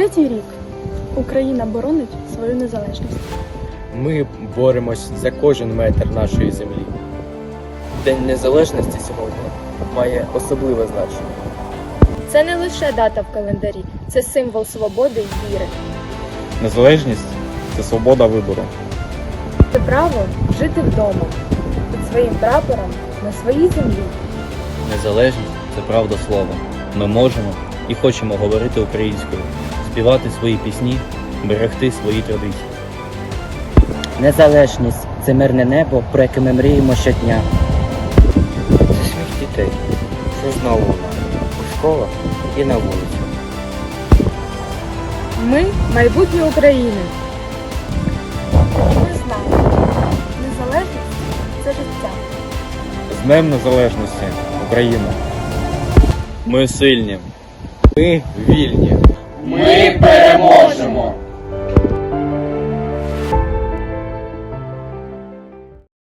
третій рік Україна боронить свою незалежність. Ми боремось за кожен метр нашої землі. День Незалежності сьогодні має особливе значення. Це не лише дата в календарі, це символ свободи і віри. Незалежність це свобода вибору. Це право жити вдома під своїм прапором на своїй землі. Незалежність це правда слова. Ми можемо і хочемо говорити українською, співати свої пісні, берегти свої традиції. Незалежність це мирне небо, про яке ми мріємо щодня. Це сміх дітей. Це знову у школах і на вулиці. Ми майбутнє України. Ми знаємо, незалежність це життя. З Днем Незалежності Україна! Ми сильні. Ми вільні. Ми переможемо!